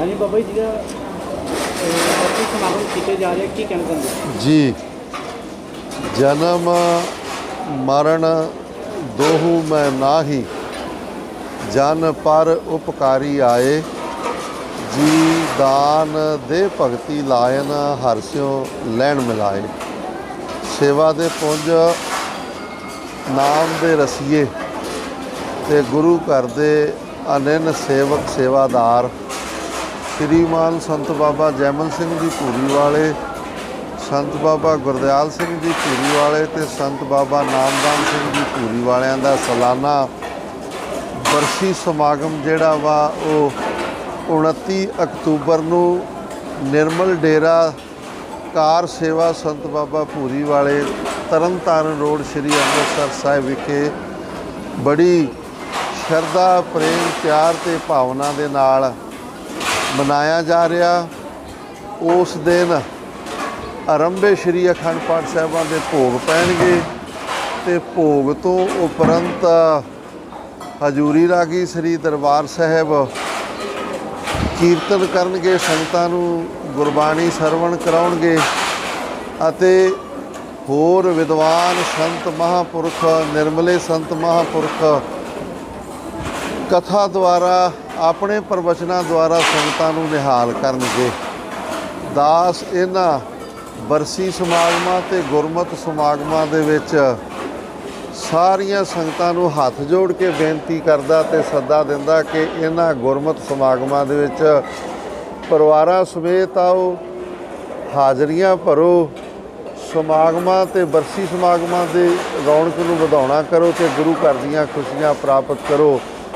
ਹਾਂਜੀ ਬਾਬਾ ਜੀ, ਜਿਹੜਾ ਬਾਪੂ ਸਮਾਗਮ ਕੀਤੇ ਜਾ ਰਹੇ, ਕੀ ਕਹਿਣਾ ਚਾਹੁੰਦੇ ਜੀ, ਜਨਮ ਮਰਨ ਦੋਹੂ ਮੈਂ ਨਾਹੀ, ਜਨ ਪਰ ਉਪਕਾਰੀ ਆਏ, ਜੀ ਦਾਨ ਦੇ ਭਗਤੀ ਲਾਇਨ ਹਰਸਿਓ ਲੈਣ ਮਿਲਾਏ। ਸੇਵਾ ਦੇ ਪੁੰਜ ਨਾਮ ਦੇ ਰਸੀਏ, ਤੇ ਗੁਰੂ ਘਰ ਦੇ ਅਨੰਨ ਸੇਵਕ ਸੇਵਾਦਾਰ ਸ਼੍ਰੀਮਾਨ ਸੰਤ ਬਾਬਾ ਜੈਮਲ ਸਿੰਘ ਜੀ ਧੂਰੀ ਵਾਲੇ, ਸੰਤ ਬਾਬਾ ਗੁਰਦਿਆਲ ਸਿੰਘ ਜੀ ਧੂਰੀ ਵਾਲੇ ਤੇ ਸੰਤ ਬਾਬਾ ਨਾਮਦਾਨ ਸਿੰਘ ਜੀ ਧੂਰੀ ਵਾਲਿਆਂ ਦਾ ਸਾਲਾਨਾ ਬਰਸੀ ਸਮਾਗਮ ਜਿਹੜਾ ਵਾ ਉਹ 29 ਅਕਤੂਬਰ ਨੂੰ ਨਿਰਮਲ ਡੇਰਾ ਕਾਰ ਸੇਵਾ ਸੰਤ ਬਾਬਾ ਭੂਰੀ ਵਾਲੇ ਤਰਨਤਾਰਨ ਰੋਡ ਸ੍ਰੀ ਅੰਮ੍ਰਿਤਸਰ ਸਾਹਿਬ ਵਿਖੇ ਬੜੀ ਸ਼ਰਧਾ, ਪ੍ਰੇਮ, ਪਿਆਰ ਤੇ ਭਾਵਨਾ ਦੇ ਨਾਲ ਮਨਾਇਆ ਜਾ ਰਿਹਾ। ਉਸ ਦਿਨ ਆਰੰਭੇ ਸ਼੍ਰੀ ਅਖੰਡ ਪਾਠ ਸਾਹਿਬਾਂ ਦੇ ਭੋਗ ਪੈਣਗੇ ਤੇ ਭੋਗ ਤੋਂ ਉਪਰੰਤ ਹਜੂਰੀ ਰਾਗੀ ਸ੍ਰੀ ਦਰਬਾਰ ਸਾਹਿਬ ਕੀਰਤਨ ਕਰਨਗੇ, ਸੰਗਤਾਂ ਨੂੰ ਗੁਰਬਾਣੀ ਸਰਵਣ ਕਰਾਉਣਗੇ ਅਤੇ ਹੋਰ ਵਿਦਵਾਨ ਸੰਤ ਮਹਾਪੁਰਖ, ਨਿਰਮਲੇ ਸੰਤ ਮਹਾਪੁਰਖ ਕਥਾ ਦੁਆਰਾ, ਆਪਣੇ ਪ੍ਰਵਚਨਾਂ ਦੁਆਰਾ ਸੰਗਤਾਂ ਨੂੰ ਨਿਹਾਲ ਕਰਨਗੇ। ਦਾਸ ਇਹਨਾਂ ਬਰਸੀ ਸਮਾਗਮਾਂ ਤੇ ਗੁਰਮਤ ਸਮਾਗਮਾਂ ਦੇ ਵਿੱਚ ਸਾਰੀਆਂ ਸੰਗਤਾਂ ਨੂੰ ਹੱਥ ਜੋੜ ਕੇ ਬੇਨਤੀ ਕਰਦਾ ਤੇ ਸੱਦਾ ਦਿੰਦਾ ਕਿ ਇਹਨਾਂ ਗੁਰਮਤ ਸਮਾਗਮਾਂ ਦੇ ਵਿੱਚ ਪਰਿਵਾਰਾਂ ਸਮੇਤ ਆਓ, ਹਾਜ਼ਰੀਆਂ ਭਰੋ, ਸਮਾਗਮਾਂ ਤੇ ਬਰਸੀ ਸਮਾਗਮਾਂ ਦੇ ਰੌਣਕ ਨੂੰ ਵਧਾਉਣਾ ਕਰੋ ਤੇ ਗੁਰੂ ਘਰ ਦੀਆਂ ਖੁਸ਼ੀਆਂ ਪ੍ਰਾਪਤ ਕਰੋ।